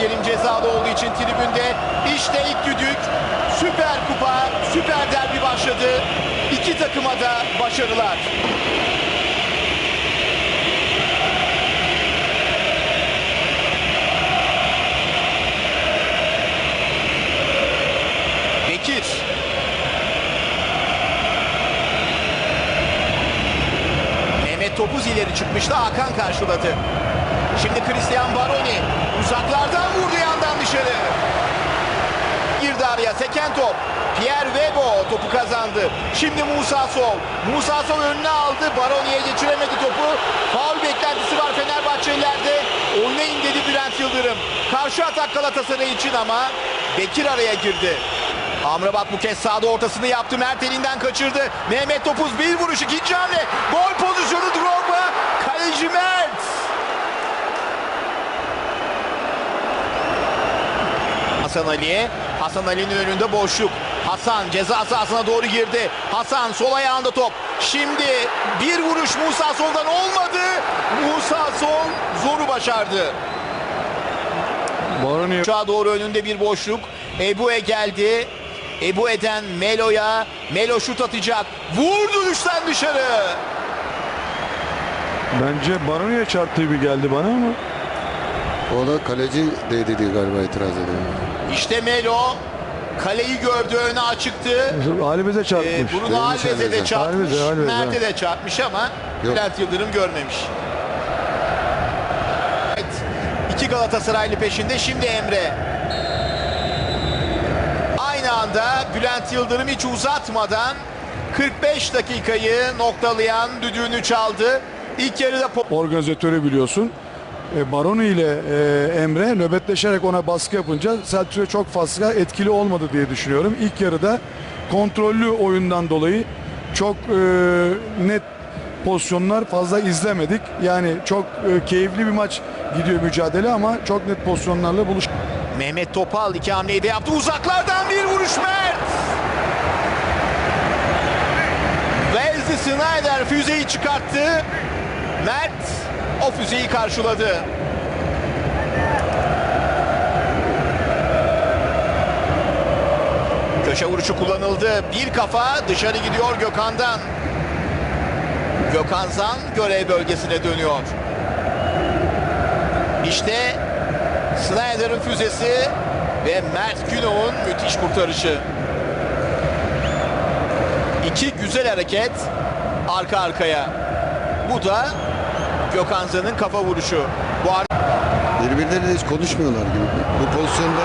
bekleyelim cezalı olduğu için tribünde. İşte ilk düdük. Süper Kupa, Süper Derbi başladı. İki takıma da başarılar. Bekir. Mehmet Topuz ileri çıkmıştı. Hakan karşıladı. Şimdi Christian Baroni uzaklardan vurdu yandan dışarı. Girdi araya seken top. Pierre Webo topu kazandı. Şimdi Musa Sol. Musa Sol önüne aldı. Baroni'ye geçiremedi topu. Faul beklentisi var Fenerbahçelilerde. Oynayın dedi Bülent Yıldırım. Karşı atak Galatasaray için ama Bekir araya girdi. Amrabat bu kez sağda ortasını yaptı. Mert elinden kaçırdı. Mehmet Topuz bir vuruş ikinci hamle. Gol pozisyonu Drogba. Kaleci Mert. Hasan Ali'ye. Hasan Ali'nin önünde boşluk. Hasan ceza sahasına doğru girdi. Hasan sol ayağında top. Şimdi bir vuruş Musa Sol'dan olmadı. Musa Sol zoru başardı. Baroni Aşağı doğru önünde bir boşluk. Ebu'e geldi. Ebu'eden Melo'ya. Melo şut atacak. Vurdu üçten dışarı. bence Baroni'ye çarptığı gibi geldi bana ama O da kaleci değdi diye galiba itiraz ediyor. İşte Melo. Kaleyi gördü öne açıktı. Alves'e Ee, çarpmış. Bruno Demiş Alves'e de çarpmış. Mert'e de çarpmış ama Yok. Bülent Yıldırım görmemiş. Evet. İki Galatasaraylı peşinde. Şimdi Emre. Aynı anda Bülent Yıldırım hiç uzatmadan 45 dakikayı noktalayan düdüğünü çaldı. İlk yarıda Organizatörü biliyorsun. E, Baroni ile e, Emre nöbetleşerek ona baskı yapınca Selçuk'a çok fazla etkili olmadı diye düşünüyorum. İlk yarıda kontrollü oyundan dolayı çok e, net pozisyonlar fazla izlemedik. Yani çok e, keyifli bir maç gidiyor mücadele ama çok net pozisyonlarla buluş. Mehmet Topal iki hamleyi de yaptı. Uzaklardan bir vuruş Mert. Wesley Snyder füzeyi çıkarttı. Mert o füzeyi karşıladı. Köşe vuruşu kullanıldı. Bir kafa dışarı gidiyor Gökhan'dan. Gökhan Zan görev bölgesine dönüyor. İşte Snyder'ın füzesi ve Mert Günok'un müthiş kurtarışı. İki güzel hareket arka arkaya. Bu da Gökhan Zan'ın kafa vuruşu. Bu Birbirleriyle hiç konuşmuyorlar gibi. Bu pozisyonda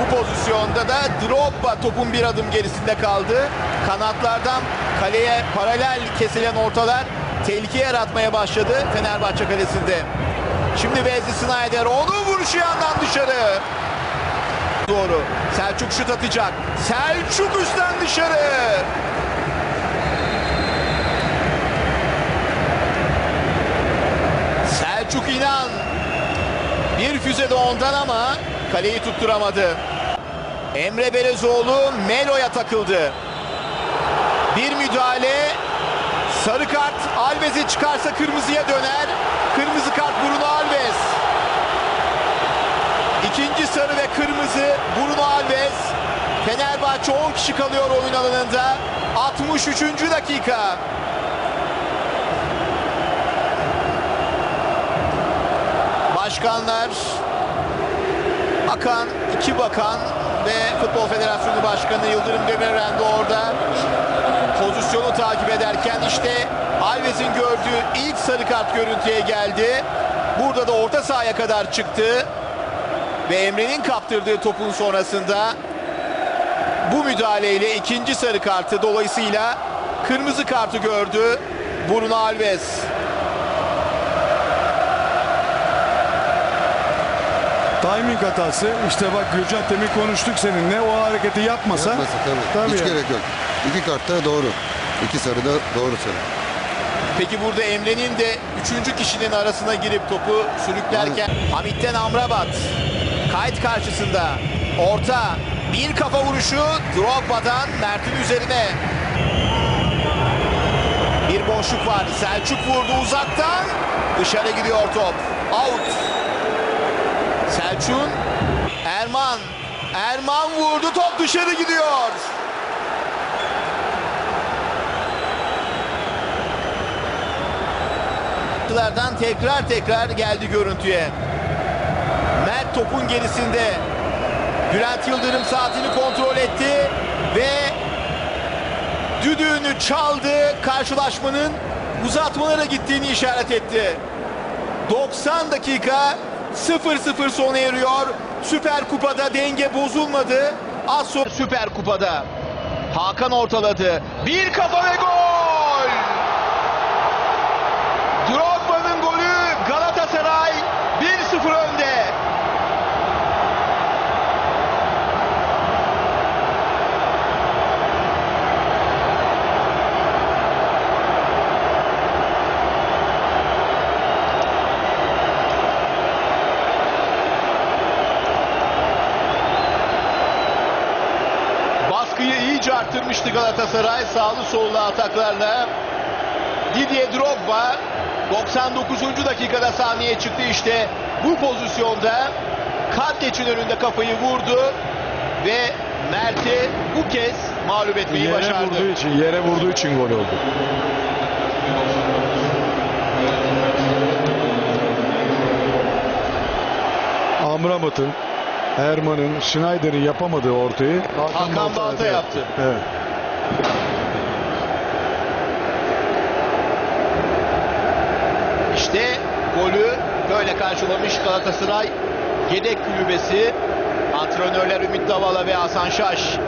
Bu pozisyonda da Drogba topun bir adım gerisinde kaldı. Kanatlardan kaleye paralel kesilen ortalar tehlike yaratmaya başladı Fenerbahçe kalesinde. Şimdi Wesley Snyder onun vuruşu yandan dışarı. Doğru. Selçuk şut atacak. Selçuk üstten dışarı. Selçuk İnan. De ondan ama kaleyi tutturamadı. Emre Belezoğlu Melo'ya takıldı. Bir müdahale. Sarı kart Alves'e çıkarsa kırmızıya döner. Kırmızı kart Bruno Alves. İkinci sarı ve kırmızı Bruno Alves. Fenerbahçe 10 kişi kalıyor oyun alanında. 63. dakika. Başkanlar Bakan, iki bakan ve Futbol Federasyonu Başkanı Yıldırım Demirören de orada pozisyonu takip ederken işte Alves'in gördüğü ilk sarı kart görüntüye geldi. Burada da orta sahaya kadar çıktı ve Emre'nin kaptırdığı topun sonrasında bu müdahaleyle ikinci sarı kartı dolayısıyla kırmızı kartı gördü Bruno Alves. Timing hatası. İşte bak Gürcan demin konuştuk seninle. O hareketi yapmasa, yapmasa tabii. Hiç Tabii. gerek yok. İki kartta doğru. İki sarı da doğru sarı. Peki burada Emre'nin de üçüncü kişinin arasına girip topu sürüklerken Hamit'ten Amrabat kayıt karşısında orta bir kafa vuruşu Drogba'dan Mert'in üzerine bir boşluk var Selçuk vurdu uzaktan dışarı gidiyor top out Selçuk'un Erman Erman vurdu top dışarı gidiyor. Lardan tekrar tekrar geldi görüntüye. Mert topun gerisinde. Bülent Yıldırım saatini kontrol etti ve düdüğünü çaldı. Karşılaşmanın uzatmalara gittiğini işaret etti. 90 dakika 0-0 sona eriyor. Süper Kupa'da denge bozulmadı. Az sonra Süper Kupa'da Hakan ortaladı. Bir kafa ve gol! Drogba'nın golü Galatasaray 1-0 önde. İyice arttırmıştı Galatasaray sağlı sollu ataklarla. Didier Drogba 99. dakikada sahneye çıktı işte bu pozisyonda Kardeç'in önünde kafayı vurdu ve Mert'i bu kez mağlup etmeyi Yere başardı. vurduğu için, yere vurduğu için gol oldu. Amrabat'ın, Erman'ın, Schneider'in yapamadığı ortayı Hakan Balta yaptı. Evet. İşte golü böyle karşılamış Galatasaray yedek kulübesi. Antrenörler Ümit Davala ve Hasan Şaş